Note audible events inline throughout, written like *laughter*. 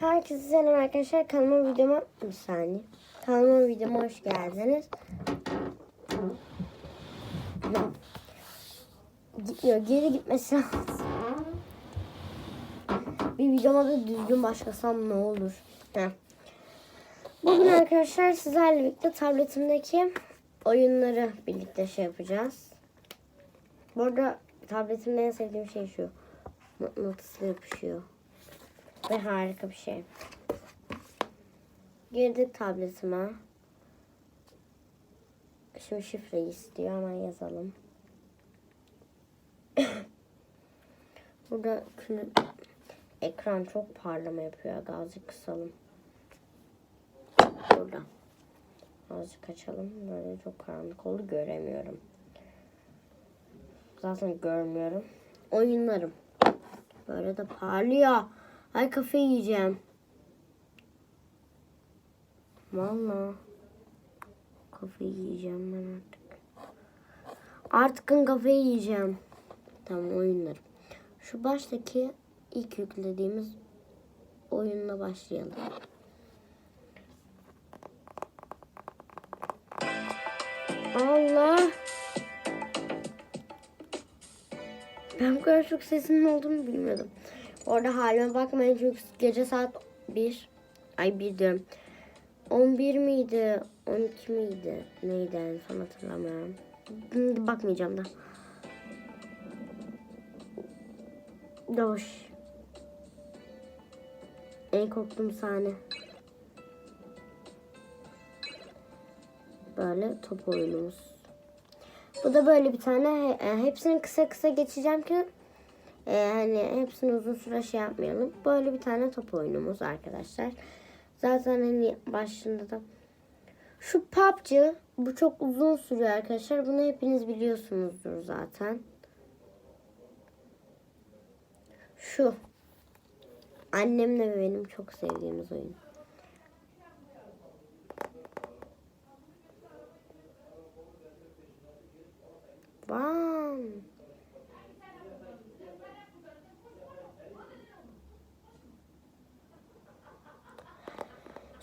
Herkese selam arkadaşlar. Kanalıma videoma bir saniye. Kanalıma videoma hoş geldiniz. Gitmiyor. Geri gitmesi lazım. Bir videoma da düzgün başlasam ne olur. Heh. Bugün arkadaşlar sizlerle birlikte tabletimdeki oyunları birlikte şey yapacağız. Bu arada tabletimde en sevdiğim şey şu. Mıknatısla yapışıyor. Ve harika bir şey. Girdik tabletime. Şimdi şifreyi istiyor. Hemen yazalım. *coughs* Burada ekran çok parlama yapıyor. Azıcık kısalım. Burada. Azıcık açalım. Böyle çok karanlık oldu. Göremiyorum. Zaten görmüyorum. Oyunlarım. Böyle de parlıyor. Ay kafayı yiyeceğim. Valla. Kafayı yiyeceğim ben artık. Artık kafayı yiyeceğim. Tamam oyunlarım. Şu baştaki ilk yüklediğimiz oyunla başlayalım. Allah. Ben bu kadar çok sesinin olduğunu bilmiyordum. Orada halime bakmayın çünkü gece saat 1. Ay 1 diyorum. 11 miydi? 12 miydi? Neydi en son hatırlamıyorum. Bakmayacağım da. Doğuş. En korktuğum sahne. Böyle top oyunumuz. Bu da böyle bir tane. e, Hepsini kısa kısa geçeceğim ki e, hani hepsini uzun süre şey yapmayalım. Böyle bir tane top oyunumuz arkadaşlar. Zaten hani başında da şu PUBG bu çok uzun sürüyor arkadaşlar. Bunu hepiniz biliyorsunuzdur zaten. Şu annemle ve benim çok sevdiğimiz oyun.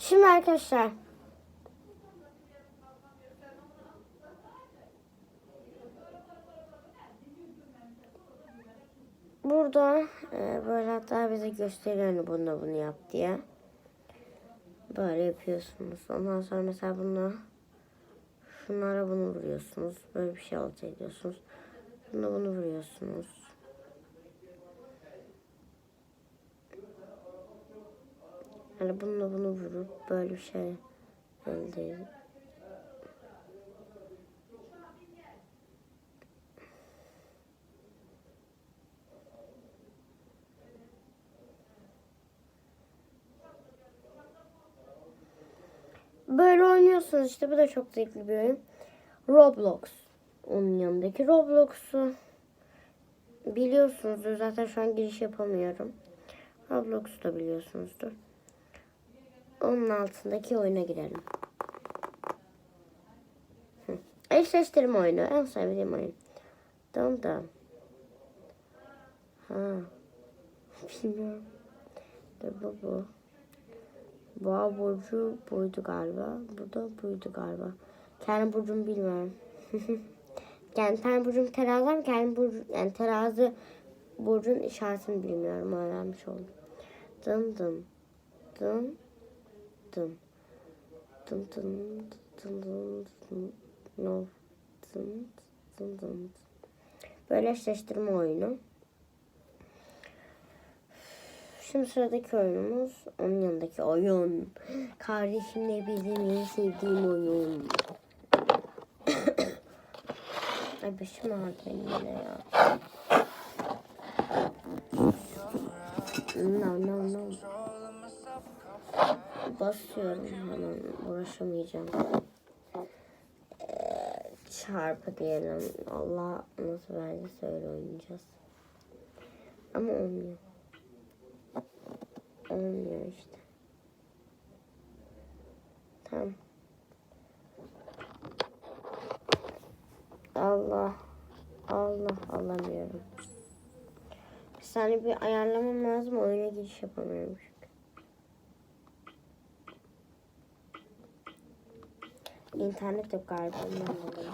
Şimdi arkadaşlar Burada e, böyle hatta bize gösteriyor hani bunu bunu yap diye. Böyle yapıyorsunuz. Ondan sonra mesela bunu şunlara bunu vuruyorsunuz. Böyle bir şey elde ediyorsunuz. Şuna bunu vuruyorsunuz. Hani bununla bunu vurup böyle bir şey elde. Böyle oynuyorsunuz işte bu da çok zevkli bir oyun. Roblox. Onun yanındaki Roblox'u biliyorsunuzdur. Zaten şu an giriş yapamıyorum. Roblox'u da biliyorsunuzdur. Onun altındaki oyuna girelim. Hı. Eşleştirme oyunu. En sevdiğim oyun. Dum dum. Ha. Bilmiyorum. Dur bu bu. Boğa burcu buydu galiba. Bu da buydu galiba. Kendi burcumu bilmiyorum. *laughs* yani kendi burcum terazi ama kendi burcu yani terazi burcun işaretini bilmiyorum. Öğrenmiş oldum. Dım dım. Dım dım. Dım dım dım dım dım. No. Dım dım dım. Böyle eşleştirme oyunu. Şimdi sıradaki oyunumuz onun yanındaki oyun. Kardeşimle bizim en sevdiğim oyun. *coughs* Ay başım ağrıdı yine ya. No no no. Basıyorum hemen uğraşamayacağım. Çarpı diyelim. Allah nasıl verdiyse öyle oynayacağız. Ama olmuyor. Olmuyor işte. Tamam. Allah. Allah alamıyorum. Bir saniye bir ayarlamam lazım. Oyuna giriş yapamıyorum İnternet yok galiba ondan dolayı.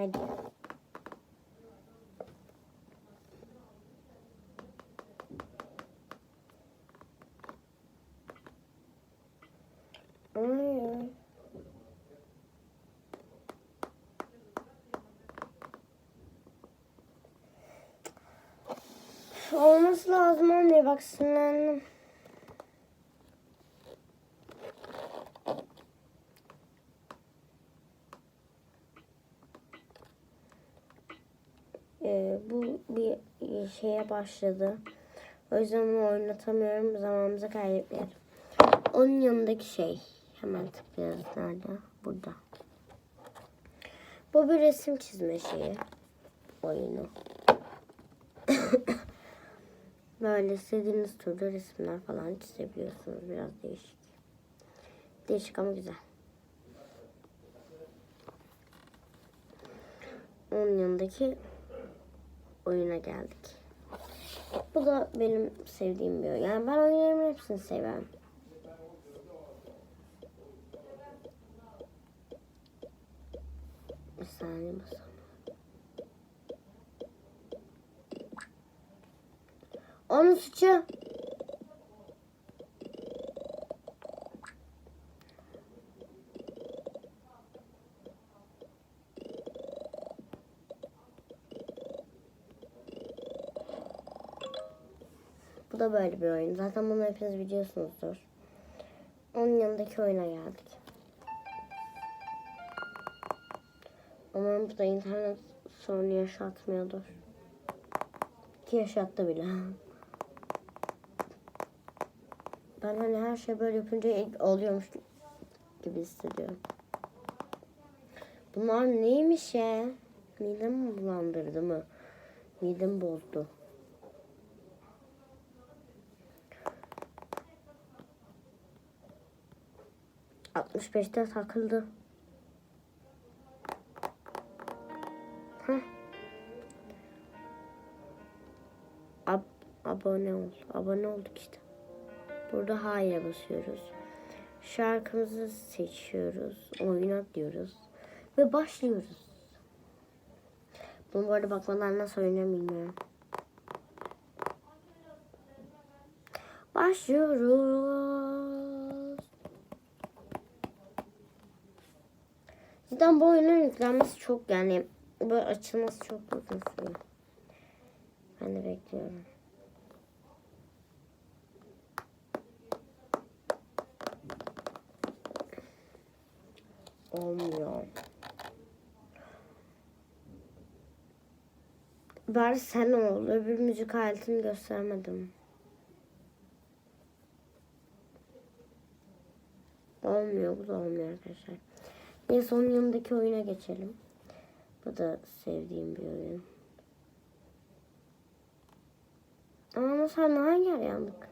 Hadi. Olması lazım anne bak sinirlendim. Ee, bu bir şeye başladı. O yüzden onu oynatamıyorum. Zamanımızı kaybetmeyelim. Onun yanındaki şey. Hemen tıklıyoruz. Nerede? Burada. Bu bir resim çizme şeyi. Oyunu. *coughs* Böyle istediğiniz türde resimler falan çizebiliyorsunuz. Biraz değişik. Değişik ama güzel. Onun yanındaki oyuna geldik. Bu da benim sevdiğim bir oyun. Yani ben oyunlarımın hepsini severim. Bir saniye basalım. Onun suçu. Da böyle bir oyun. Zaten bunu hepiniz biliyorsunuzdur. Onun yanındaki oyuna geldik. Umarım bu da internet sorunu yaşatmıyordur. Ki yaşattı bile. *laughs* Ben hani her şey böyle yapınca ilk oluyormuş gibi hissediyorum. Bunlar neymiş ya? Midemi bulandırdı mı? Midemi bozdu. Altmış beşte takıldı. Heh. Ab abone ol. Abone olduk işte. Burada hayır basıyoruz. Şarkımızı seçiyoruz. Oyuna diyoruz. Ve başlıyoruz. Bunu bu arada bakmadan nasıl oynarım bilmiyorum. Başlıyoruz. Cidden bu oyunun yüklenmesi çok yani böyle açılması çok uzun sürüyor. Ben de bekliyorum. Olmuyor. Bari sen ol. Öbür müzik aletini göstermedim. Olmuyor. Bu da olmuyor arkadaşlar. Neyse onun yanındaki oyuna geçelim. Bu da sevdiğim bir oyun. Ama sen hangi yer yandık?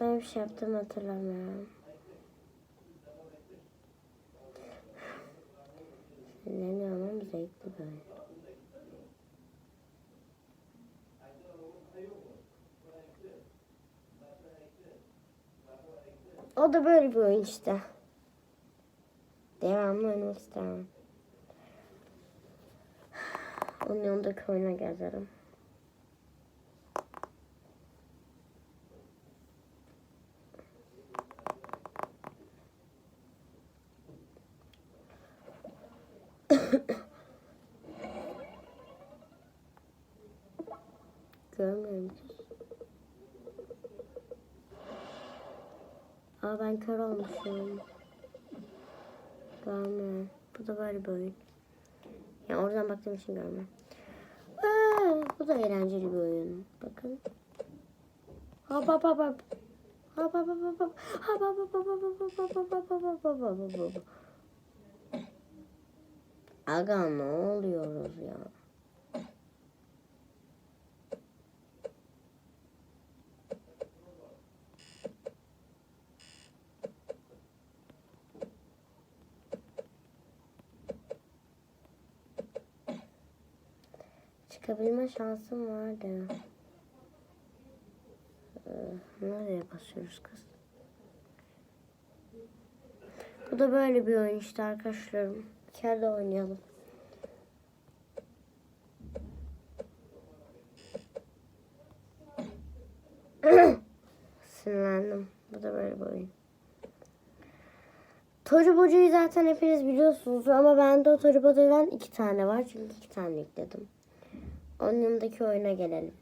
Ben bir şey yaptım hatırlamıyorum. Sinirleniyorum ama zevkli oyun. O da böyle bir oyun işte. Devamlı oynamak istemem. Onun yanındaki oyuna gezerim. Görmüyorum ki. Aa ben kör olmuşum. Görmüyorum. Bu da böyle bir. Yani oradan baktığım için görmüyorum. Aa, bu da eğlenceli bir oyun. Bakın. Hop hop. Hop hop hop hop hop. Hop hop hop hop hop hop hop hop hop hop hop hop hop hop hop. Aga ne oluyoruz ya? Çıkabilme şansım vardı. Ee, nereye basıyoruz kız? Bu da böyle bir oyun işte arkadaşlarım. İçeride oynayalım. Sinirlendim. Bu da böyle bir oyun. Toribocu'yu zaten hepiniz biliyorsunuz ama bende o Toribocu'dan iki tane var. Çünkü iki tane yükledim. Onun yanındaki oyuna gelelim.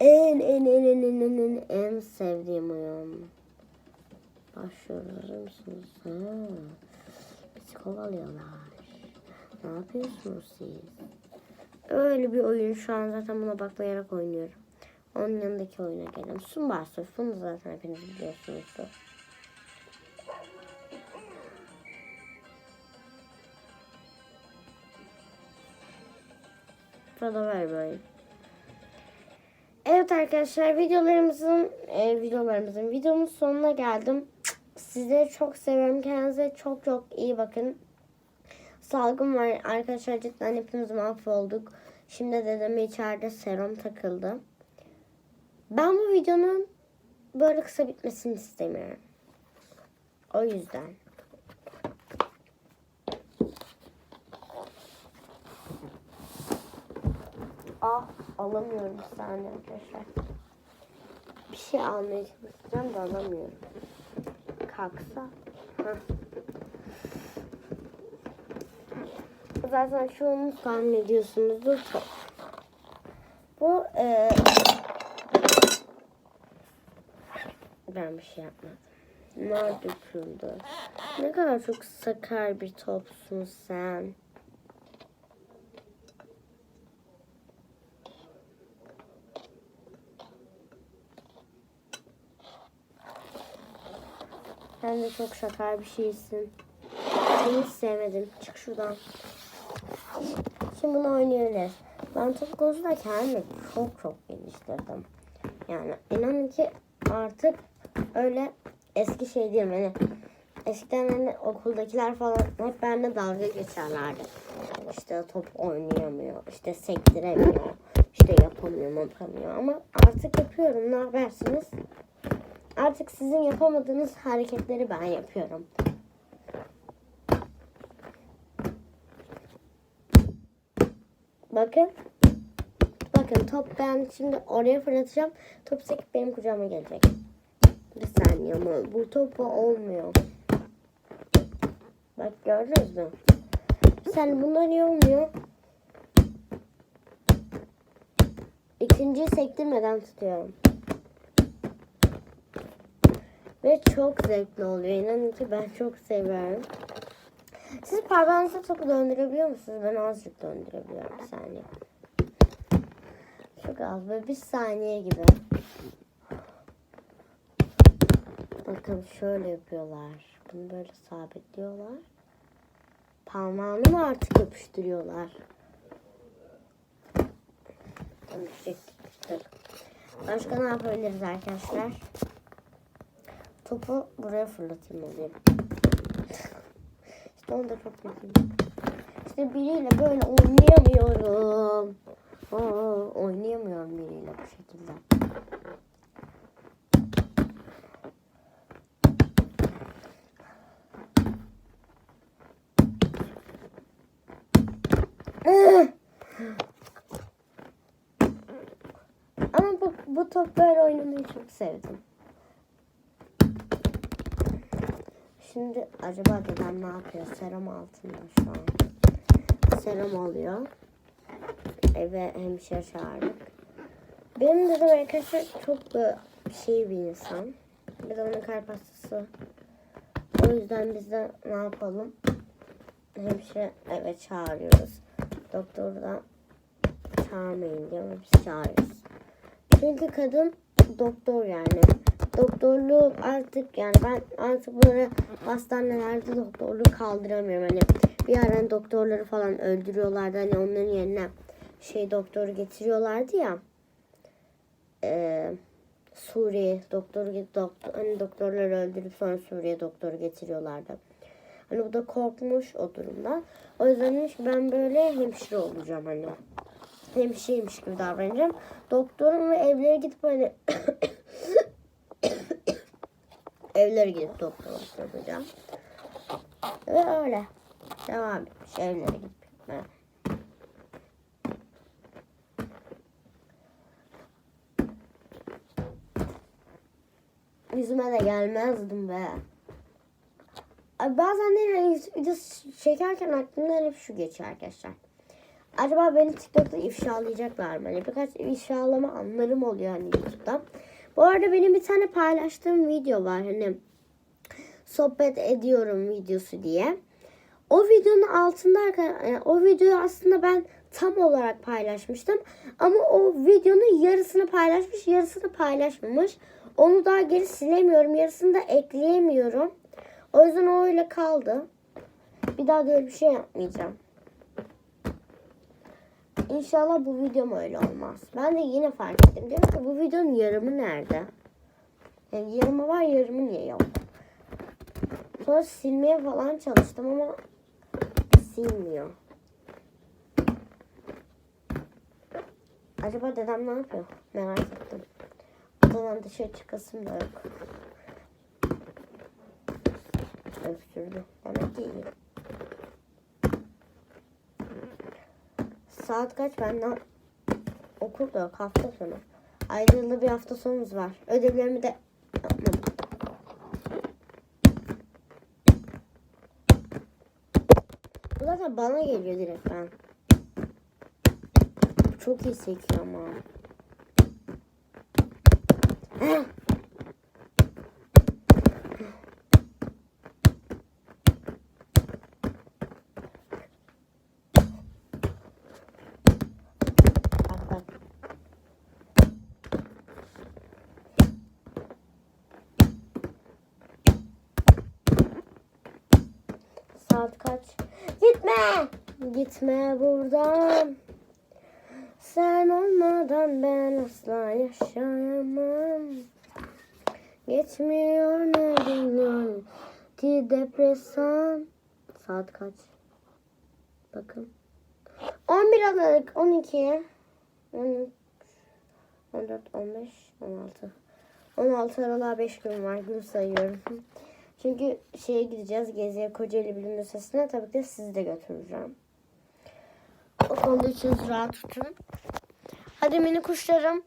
En en en en en en en, en sevdiğim oyun. Başlıyoruz. Hazır mısınız? Ha. Bizi kovalıyorlar. Ne yapıyorsunuz siz? Öyle bir oyun şu an zaten buna baklayarak oynuyorum. Onun yanındaki oyuna gelelim. Sumbar Surf. Bunu zaten hepiniz biliyorsunuzdur. Burada var böyle. Evet arkadaşlar videolarımızın e, videolarımızın videonun sonuna geldim. Sizleri çok seviyorum. Kendinize çok çok iyi bakın. Salgın var arkadaşlar cidden hepimiz mahvolduk. Şimdi dedeme içeride serum takıldı. Ben bu videonun böyle kısa bitmesini istemiyorum. O yüzden. Ah alamıyorum bir saniye arkadaşlar. Bir şey almaya çalışacağım da alamıyorum. Kalksa. Heh. Zaten çoğunuz tahmin ediyorsunuzdur. Bu e, ben bir şey yapmadım. Nar döküldü. Ne kadar çok sakar bir topsun sen. Sen de çok şakar bir şeysin. Seni hiç sevmedim. Çık şuradan. Şimdi bunu oynayabiliriz. Ben top konusunda kendimi çok çok geliştirdim. Yani inanın ki artık öyle eski şey değilim. Hani eskiden hani okuldakiler falan hep benimle dalga geçerlerdi. İşte top oynayamıyor, işte sektiremiyor, işte yapamıyor, yapamıyor. Ama artık yapıyorum. Ne habersiniz? Artık sizin yapamadığınız hareketleri ben yapıyorum. Bakın. Bakın top ben şimdi oraya fırlatacağım. Top sekip benim kucağıma gelecek. Bir saniye ama bu topa olmuyor. Bak gördünüz mü? Sen bunlar niye olmuyor? İkinciyi sektirmeden tutuyorum. Ve çok zevkli oluyor. İnanın ki ben çok seviyorum. Siz parmağınızı topu döndürebiliyor musunuz? Ben azıcık döndürebiliyorum bir saniye. Çok az böyle bir saniye gibi. Bakın şöyle yapıyorlar. Bunu böyle sabitliyorlar. Parmağını mı artık yapıştırıyorlar? Başka ne yapabiliriz arkadaşlar? Topu buraya fırlatayım alayım. Onu da çok kötüyüm. İşte biriyle böyle oynayamıyorum. Aa, oynayamıyorum biriyle bu şekilde. Ama bu, bu top böyle oynamayı çok sevdim. Şimdi acaba dedem ne yapıyor? Serum altında şu an. Serum alıyor. Eve hemşire çağırdık. Benim dedem arkadaşlar çok da şey bir insan. Bir de onun kalp hastası. O yüzden biz de ne yapalım? Hemşire evet çağırıyoruz. Doktoru da çağırmayın diyor ama biz çağırıyoruz. Çünkü kadın doktor yani. Doktorluğu artık yani ben artık böyle hastanelerde doktorluğu kaldıramıyorum. Hani bir ara hani doktorları falan öldürüyorlardı. Hani onların yerine şey doktoru getiriyorlardı ya. Eee Suriye doktoru doktor hani doktorları öldürüp sonra Suriye doktoru getiriyorlardı. Hani bu da korkmuş o durumda. O yüzden demiş ki ben böyle hemşire olacağım hani. Hemşireymiş gibi davranacağım. Doktorum ve evlere gidip hani evlere gidip doktorluk yapacağım. Ve öyle. Devam etmiş evlere gidip. Yüzüme de gelmezdim be. Ay Bazen de video çekerken aklımdan hep şu geçiyor arkadaşlar. Acaba beni TikTok'ta ifşalayacaklar mı? Hani birkaç ifşalama anlarım oluyor hani YouTube'da. Bu arada benim bir tane paylaştığım video var hani sohbet ediyorum videosu diye. O videonun altında arka- e, o videoyu aslında ben tam olarak paylaşmıştım. Ama o videonun yarısını paylaşmış, yarısını paylaşmamış. Onu daha geri silemiyorum. Yarısını da ekleyemiyorum. O yüzden o öyle kaldı. Bir daha da öyle bir şey yapmayacağım. İnşallah bu videom öyle olmaz. Ben de yine fark ettim. Diyorum ki bu videonun yarımı nerede? Yani yarımı var yarımı niye yok? Sonra silmeye falan çalıştım ama silmiyor. Acaba dedem ne yapıyor? Merak ettim. Odadan dışarı çıkasım da yok. Öksürdü. Demek ki iyi. Saat kaç benden? Okul da yok hafta sonu. Yılda bir hafta sonumuz var. Ödevlerimi de yapmadım. Bu zaten bana geliyor direkt ben. Çok iyi sekiyor ama. Bak bak. Saat kaç? Gitme! Gitme buradan. Sen olmadan ben asla yaşayamam. Geçmiyor ne bilmiyorum ki depresan. Saat kaç? Bakın. 11 Aralık 12 13 14 15 16 16 Aralık'a 5 gün var. Gün sayıyorum. Çünkü şeye gideceğiz geziye Kocaeli Bilim Lisesi'ne. Tabii ki de sizi de götüreceğim. O konuda içiniz rahat tutun. Hadi mini kuşlarım.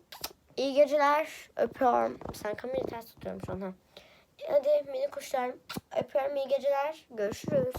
İyi geceler. Öpüyorum. Sen kamerayı ters tutuyorum şu an. ha. Hadi mini kuşlarım. Öpüyorum. iyi geceler. Görüşürüz.